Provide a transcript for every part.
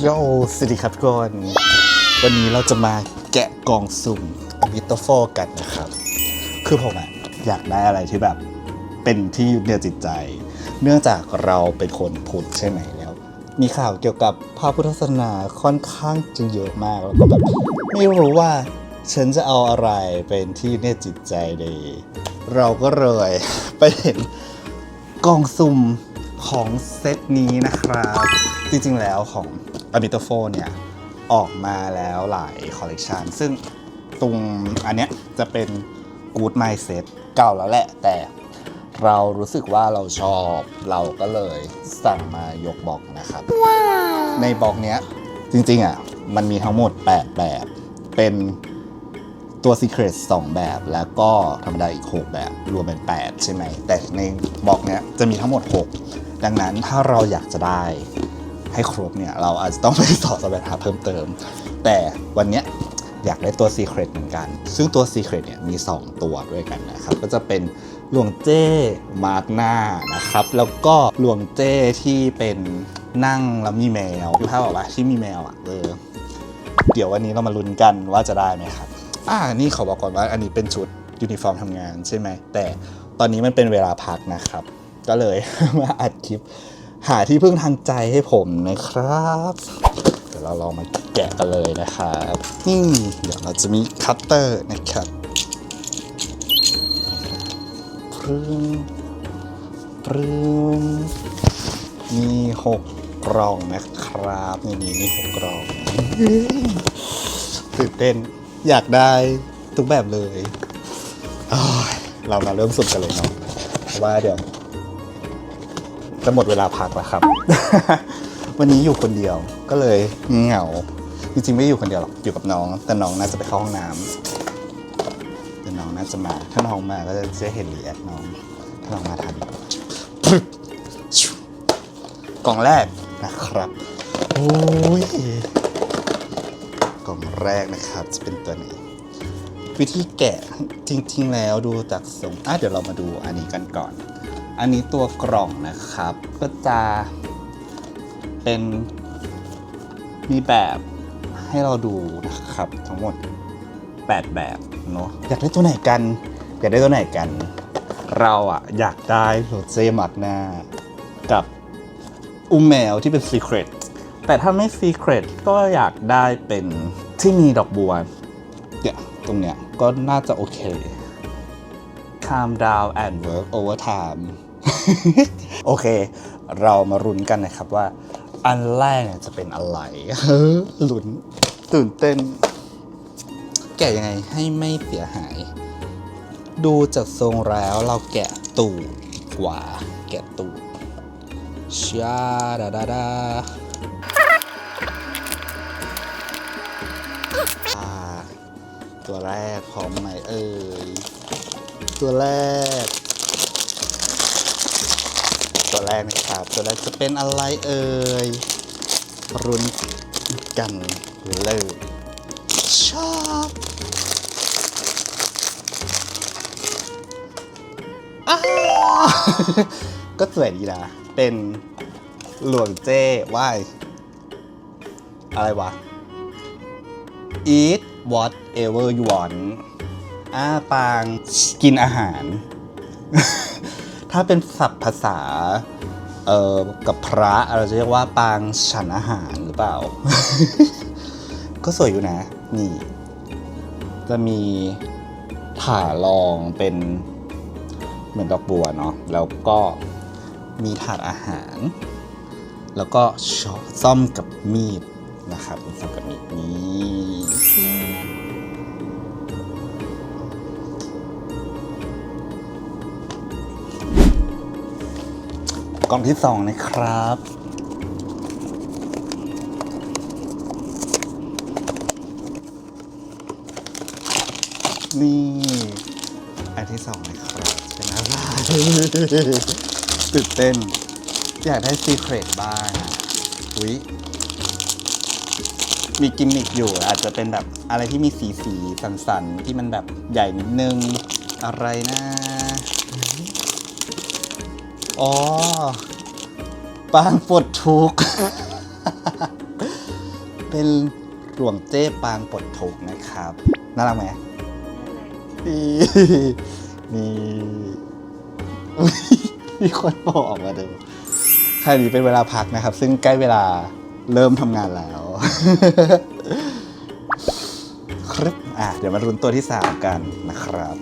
โยสวัสดีครับทุกคนวันนี้เราจะมาแกะกล่องสุ่มอมิโตโฟกันนะครับ คือผมอะอยากได้อะไรที่แบบเป็นที่ยึดเหนี่ยวจิตใจ เนื่องจากเราเป็นคนพุทธใช่ไหมแล้ว มีข่าวเกี่ยวกับพระพุทธศาสนาค่อนข้างจะเยอะมากแล้วก็แบบไม่รู้ว่าฉันจะเอาอะไรเป็นที่ยึดเหนี่ยวจิตใจดี เราก็เลยไปเห็นกล่องสุ่ม ของเซตนี้นะครับ จริงๆแล้วของ a m i t o p h o เนี่ย ออกมาแล้วหลายคอลเลกชันซึ่งตรงอันเนี้ยจะเป็น Good Mindset เก่าแล้วแหละ แต่เรารู้สึกว่าเราชอบเราก็เลยสั่งมายกบอกนะครับ ในบอกเนี้ยจริงๆอะมันมีทั้งหมด 8 แบบ เป็นตัว Secret 2 แบบ แล้วก็ธรรมดาอีก 6 แบบ รวมเป็น 8 ใช่ไหม แต่ในบล็อกเนี้ยจะมีทั้งหมด 6 ดังนั้นถ้าเราอยากจะได้ให้ครบเนี่ยเราอาจจะต้องไปสอบสมรรถะเพิ่มเติม แต่วันเนี้ยอยากได้ตัว Secret เหมือนกัน ซึ่งตัว Secret เนี่ยมี 2 ตัวด้วยกันนะครับ ก็จะเป็นหลวงเจ้มาร์กหน้านะครับ แล้วก็หลวงเจ้ที่เป็นนั่งแล้วมีแมวดูภาพออกปะที่มีแมวอะเออเดี๋ยววันนี้เรามาลุ้นกันว่าจะได้ไหมครับ อ่านี่ขอบอกก่อนว่าอันนี้เป็นชุดยูนิฟอร์มทำงานใช่ไหม แต่ตอนนี้มันเป็นเวลาพักนะครับ ก็เลยมาอัดคลิป หาที่พึ่งทางใจให้ผมนะครับ เดี๋ยวเราลองมาแกะกันเลยนะครับนี่เดี๋ยวเราจะมีคัตเตอร์นะครับพรึงพรึงมีหกกล่องนะครับนี่นี่มีหกกล่องตื่นเต้นอยากได้ทุกแบบเลยโอ้ยเรามาเริ่มสุดกันเลยเนาะเพราะว่าเดี๋ยว จะหมดเวลาพักแล้วครับ วันนี้อยู่คนเดียวก็เลยเหงา จริงๆไม่ได้อยู่คนเดียวหรอก อยู่กับน้อง แต่น้องน่าจะไปเข้าห้องน้ำแต่น้องน่าจะมา ถ้าน้องมาก็จะเห็นรีแอคน้อง ถ้าน้องมาทัน กล่องแรกนะครับ โอ้ย กล่องแรกนะครับ จะเป็นตัวนี้วิธีแกะจริง ๆ แล้วดูจากทรงอะเดี๋ยวเรามาดูอันนี้กันก่อน อันนี้ตัวกล่องนะครับ ก็จะเป็นมีแบบให้เราดูนะครับ ทั้งหมด 8 แบบเนาะอยากได้ตัวไหนกัน อยากได้ตัวไหนกัน เราอะอยากได้โรเจมาร์กหน้า กับอุ้มแมวที่เป็น Secret แต่ถ้าไม่ Secret ก็อยากได้เป็นที่มีดอกบัวเนี่ยตรงเนี้ยก็น่าจะโอเค calm down and work overtime โอเค เรามารุนกันนะครับว่า อันแรกเนี่ยจะเป็นอะไรลุนตื่นเต้น แกะยังไงให้ไม่เสียหาย ดูจากทรงแล้วเราแกะตูดกว่า แกะตูดชาดาดาด่าตัวแรกพร้อมไหมเอ่ยตัวแรก ตัวแรกนะครับ ตัวแรกจะเป็นอะไรเอ่ยรุนกันเลยชอบก็สวยดีนะ เป็นหลวงเจ้ว่ายอะไรวะ eat whatever you want อ้าปาง กินอาหาร ถ้าเป็นศัพท์ภาษาเอ่อกับพระเราจะเรียกว่าปางฉันอาหารหรือเปล่า ก็สวยอยู่นะ นี่ จะมีถารองเป็นเหมือนดอกบัวเนาะแล้วก็มีถาดอาหาร แล้วก็ช้อซ่อมกับมีดนะครับซ่อมกับมีดนี้ กล่องที่สองนะครับ นี่อันที่สองนะครับเป็นะไรตื่นเต้น อยากได้ซีเครตบ้างอุ้ยมีกิมมิกอยู่อาจจะเป็นแบบอะไรที่มีสีสีสันสันๆที่มันแบบใหญ่นิดนึง อะไรนะ อ๋อ ปางปลดทุกข์ เป็นหลวงเจ้ปางปลดทุกข์นะครับ น่ารักไหมมีมีมีคนบอกออกมาดูคราวนี้เป็นเวลาพักนะครับ ซึ่งใกล้เวลาเริ่มทำงานแล้วครับอะเดี๋ยวมารุนตัวที่3กันนะครับ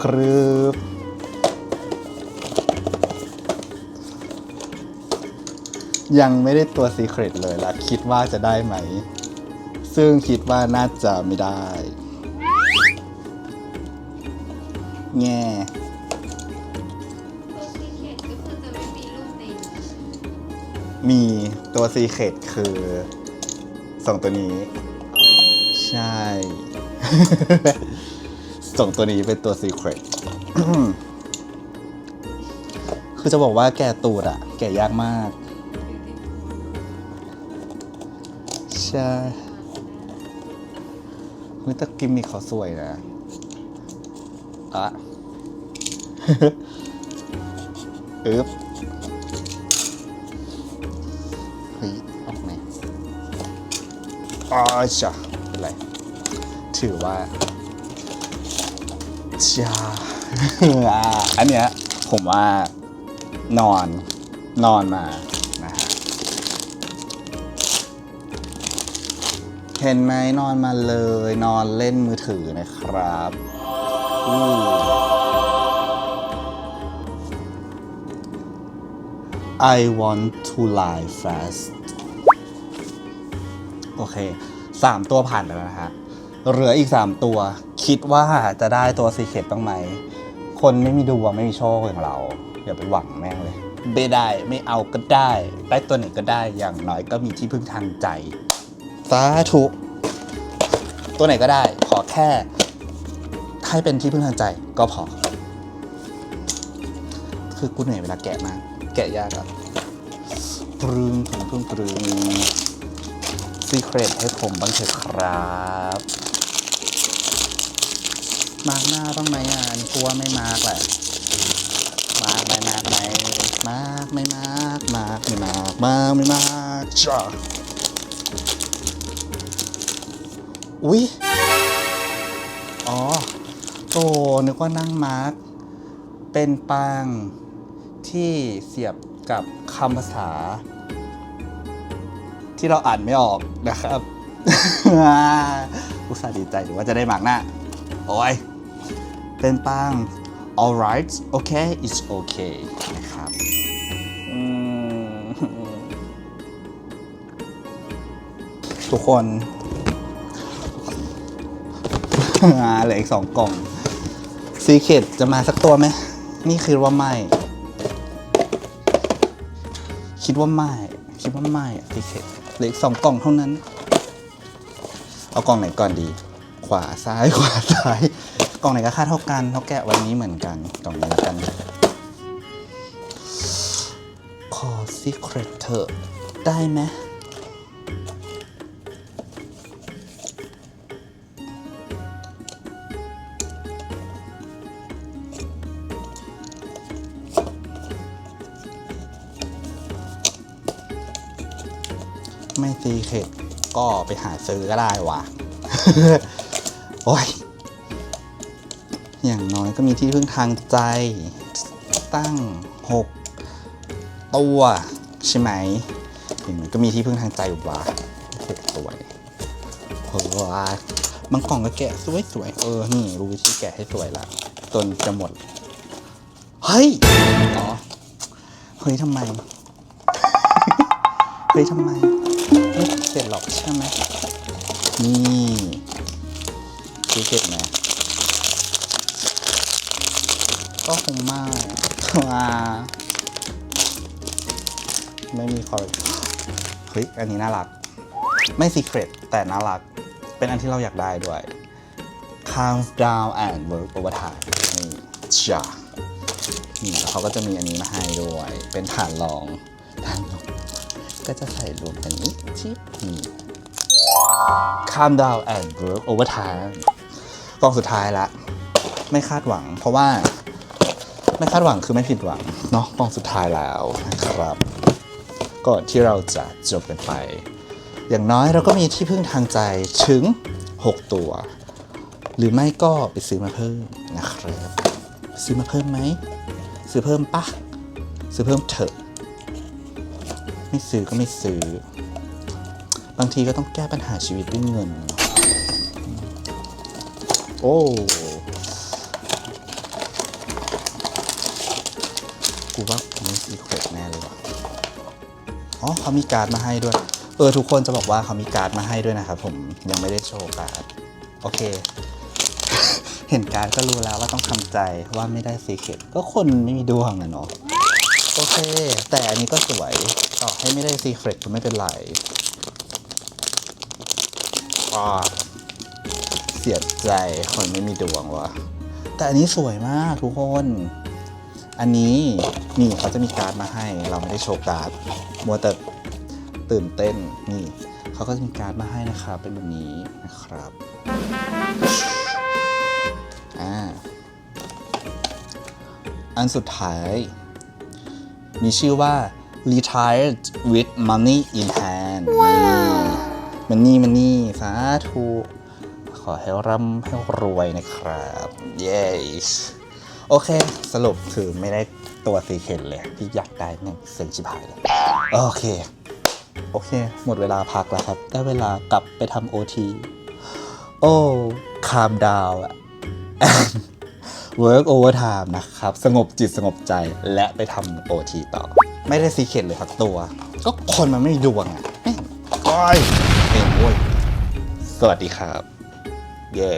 ครึบ ยังไม่ได้ตัวซีเครตเลยละคิดว่าจะได้ไหม ซึ่งคิดว่าน่าจะไม่ได้ แง่มีตัวซีเครตคือสองตัวนี้ ใช่ส่งตัวนี้เป็นตัว Secret คือจะบอกว่าแกตูดอะแกยากมาก ใช่เฮ้ยแต่กิมมิคเขาสวยนะอะอึ๊บเฮ้ยออกไหมอ๋อจ้ะเป็นไร ถือว่าจ้าอันเนี้ยผมว่านอนนอนมา ห็นไหมนอนมาเลยนอนเล่นมือถือนะครับอ I want to lie fast โอเคสามตัวผ่านไปแล้วนะฮะ เหลืออีกสามตัว คิดว่าจะได้ตัวซีเคตบ้างไหม คนไม่มีดวงไม่มีโชคอย่างเรา อย่าไปหวังแม่งเลยไม่ได้ไม่เอาก็ได้ ได้ตัวไหนก็ได้อย่างน้อยก็มีที่พึ่งทางใจ สาธุตัวไหนก็ได้ ขอแค่ ให้เป็นที่พึ่งทางใจก็พอ คือกูเหนื่อยเวลาแกะมาก แกะยากอะปรึงปรึงปรึงปรึงซีเครตให้ผมบ้างเถอะครับ มาร์กหน้าบ้างไหมอะอันนี้กูว่าไม่มาร์กแหละมาร์กไหมมาร์กไหมมาร์กไม่มาร์กมาร์กไม่มาร์กมาร์กไม่มาร์กจ้า อุ๊ยอ๋อโตนึกว่านั่งมาร์กเป็นปางที่เสียบกับคำภาษา ที่เราอ่านไม่ออกนะครับ อุตส่าห์ดีใจหรือว่าจะได้หมากหน้า โอ้ย เป็นปัง alright okay it's okay นะครับทุกคน เหลืออีกสองกล่องซีเคดจะมาสักตัวไหม นี่คือว่าไม่ คิดว่าไม่ คิดว่าไม่ซีเคดเหลืออีกสองกล่องเท่านั้น เอากล่องไหนก่อนดี ขวาซ้ายขวาซ้าย กล่องไหนก็ค่าเท่ากันเท่าแกะวันนี้เหมือนกัน กล่องนี้ละกัน ขอซีเครตเถอะได้ไหม ไม่ซีเครตก็ไปหาซื้อก็ได้ว่ะ โอ้ย อย่างน้อยก็มีที่พึ่งทางใจตั้งหกตัว ใช่ไหมอย่างน้อยก็มีที่พึ่งทางใจว่ะหกตัวโอ้ยบางกล่องก็แกะสวยๆเออ นี่รู้วิธีแกะให้สวยละจนจะหมด เฮ้ยอ๋อเฮ้ยทำไม เฮ้ยทำไม ร็จหรอกใช่ไหมนี่คือเก็บไหมก็คงไม่ว้าไม่มีคอร์เฮ้ยอันนี้น่ารัก ไม่ซีเครตแต่น่ารัก เป็นอันที่เราอยากได้ด้วย Calm down and work overtime นี่จ้านี่แล้วเขาก็จะมีอันนี้มาให้ด้วย เป็นฐานรองฐานรอง ก็จะใส่รวมกันนี้ชิปนี่ calm down and work overtime กล่องสุดท้ายละ ไม่คาดหวัง เพราะว่า ไม่คาดหวังคือไม่ผิดหวัง เนาะกล่องสุดท้ายแล้วนะครับก่อนที่เราจะจบกันไป อย่างน้อยเราก็มีที่พึ่งทางใจถึง 6 ตัว หรือไม่ก็ไปซื้อมาเพิ่มนะครับ ซื้อมาเพิ่มไหม ซื้อเพิ่มปะซื้อเพิ่มเถอะ ไม่ซื้อก็ไม่ซื้อ บางทีก็ต้องแก้ปัญหาชีวิตด้วยเงิน โอ้ กูว่ากูไม่ซีเครตแน่เลยว่ะอ๋อเขามีการ์ดมาให้ด้วย เออ ทุกคนจะบอกว่าเขามีการ์ดมาให้ด้วยนะครับผมยังไม่ได้โชว์การ์ด โอเค เห็นการ์ดก็รู้แล้วว่าต้องทำใจว่าไม่ได้ซีเครตก็คนไม่มีดวงนะเนาะโอเค แต่อันนี้ก็สวย อให้ไม่ได้ซีเครตก็ไม่เป็นไรอ่าเสียใจคนไม่มีดวงวะแต่อันนี้สวยมากทุกคน อันนี้นี่เขาจะมีการ์ดมาให้ เราไม่ได้โชว์การ์ดมัวแต่ตื่นเต้นนี่เขาก็จะมีการ์ดมาให้นะครับเป็นแบบนี้นะครับอ่าอันสุดท้าย มีชื่อว่า retired with money in hand มันนี่มันนี่สาธุขอให้ร่ำให้รวยนะครับ เย้โอเค สรุปคือไม่ได้ตัวซีเคนเลย ที่อยากได้หนึ่งเซ็งชิบหายเลย โอเค โอเค หมดเวลาพักแล้วครับ ได้เวลากลับไปทำโอทีโอ้คามดาวอะ work overtime นะครับ สงบจิตสงบใจและไปทำโอทีต่อ ไม่ได้ซีเคนเลยสักตัว ก็คนมันไม่มีดวงอะก้อยเองโว้ยสวัสดีครับ เย้